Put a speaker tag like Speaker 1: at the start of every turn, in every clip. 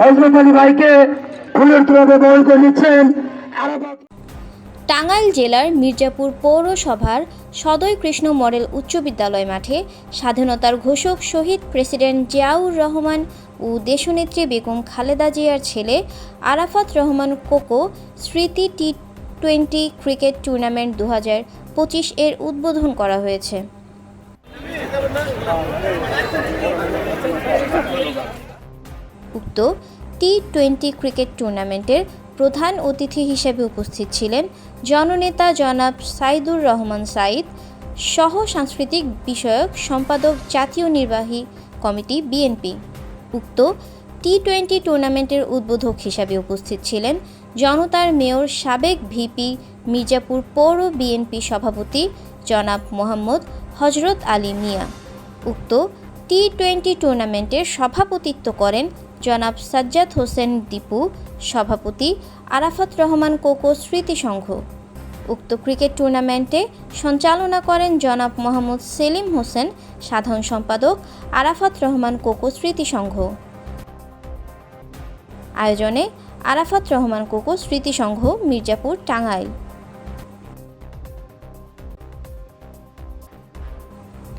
Speaker 1: হজরত আলী ভাইকে ফুলের তুলাবে বহন করে নিচ্ছেন।
Speaker 2: টাঙ্গাইল জেলার মির্জাপুর পৌরসভার সদয় কৃষ্ণ মডেল উচ্চ বিদ্যালয় মাঠে স্বাধীনতার ঘোষক শহীদ প্রেসিডেন্ট জিয়াউর রহমান ও দেশনেত্রী বেগম খালেদা জিয়ার ছেলে আরাফাত রহমান কোকো স্মৃতি টি টোয়েন্টি ক্রিকেট টুর্নামেন্ট দু পঁচিশ এর উদ্বোধন করা হয়েছে। উক্ত টি টোয়েন্টি ক্রিকেট টুর্নামেন্টের প্রধান অতিথি হিসেবে উপস্থিত ছিলেন জননেতা জনাব সাইদুর রহমান সাইদ, সহ সাংস্কৃতিক বিষয়ক সম্পাদক জাতীয় নির্বাহী কমিটি বিএনপি উক্ত টি টোয়েন্টি টুর্নামেন্টের উদ্বোধক হিসাবে উপস্থিত ছিলেন জনতার মেয়র সাবেক ভিপি মির্জাপুর পৌর বিএনপি সভাপতি জনাব মোহাম্মদ হজরত আলী মিয়া। উক্ত টি টোয়েন্টি টুর্নামেন্টের সভাপতিত্ব করেন জনাব সাজ্জাদ হোসেন দীপু, সভাপতি আরাফাত রহমান কোকো স্মৃতি সংঘ। উক্ত ক্রিকেট টুর্নামেন্টে সঞ্চালনা করেন জনাব মোহাম্মদ সেলিম হোসেন, সাধারণ সম্পাদক আরাফাত রহমান কোকো স্মৃতি সংঘ। আয়োজনে আরাফাত রহমান কোকো স্মৃতি সংঘ, মির্জাপুর, টাঙ্গাইল।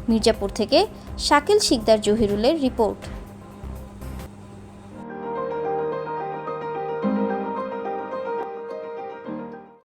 Speaker 2: মির্জাপুর থেকে শাকিল শিকদার জহিরুলের রিপোর্ট।